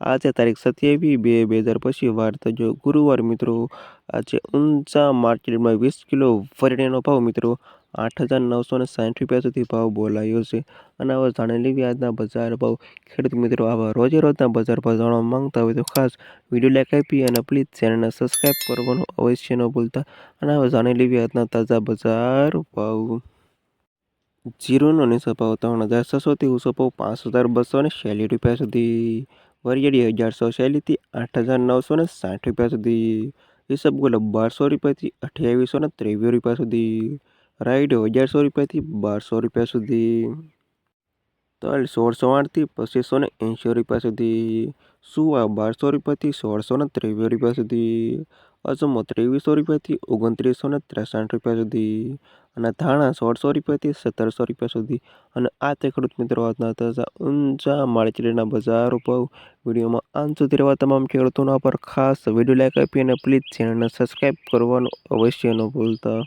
આજે તારીખ સત્યાવીસ બે બે હજાર પછી વાર થજો ગુરુવાર મિત્રો, આજે ઊંચા માર્કેટમાં વીસ કિલો વરણીનો ભાવ મિત્રો આઠ હજાર નવસો ને સાઠ રૂપિયા સુધી ભાવ બોલાયો છે. અને હવે જાણી લેવી બજાર ભાવ. ખેડૂત મિત્રો, આવા રોજે રોજના બજાર ભાવ જાણવા માંગતા હોય તો ખાસ વીડિયો લાઈક આપી અને પ્લીઝ ચેનલને સબસ્ક્રાઈબ કરવાનું અવશ્ય ન ભૂલતા. અને હવે જાણી લેવી તાજા બજાર ભાવ. જીરોનો નીચો ભાવ ત્રણ હજાર છસોથી ઊંચો ભાવ પાંચ હજાર બસો ને રૂપિયા સુધી. વરિયાળી અગિયારસો છ્યાલીસથી આઠ હજાર નવસો ને સાઠ રૂપિયા સુધી. ઈસબગુલ બારસો રૂપિયાથી અઠ્યાવીસો ને ત્રેવીસ રૂપિયા સુધી. રાઈડો અગિયારસો રૂપિયાથી બારસો રૂપિયા સુધી. તલ સોળસો આઠથી પચીસો ને એંશી રૂપિયા સુધી. સુવા બારસો રૂપિયાથી સોળસો ને ત્રેવીસ રૂપિયા સુધી. અજમો ત્રેવીસો રૂપિયાથી ઓગણત્રીસો ને ત્રેસઠ રૂપિયા સુધી અને ધાણા સોળસો રૂપિયાથી સત્તરસો રૂપિયા સુધી. અને આ તે ખેડૂત મિત્રો આજના તાજા ઊંચા માળચીડીના બજાર ભાવ વિડીયોમાં અંત સુધી રહેવા તમામ ખેડૂતોના પર ખાસ વીડિયો લાઈક આપી અને પ્લીઝ ચેનલને સબસ્ક્રાઈબ કરવાનું અવશ્ય ન ભૂલતા.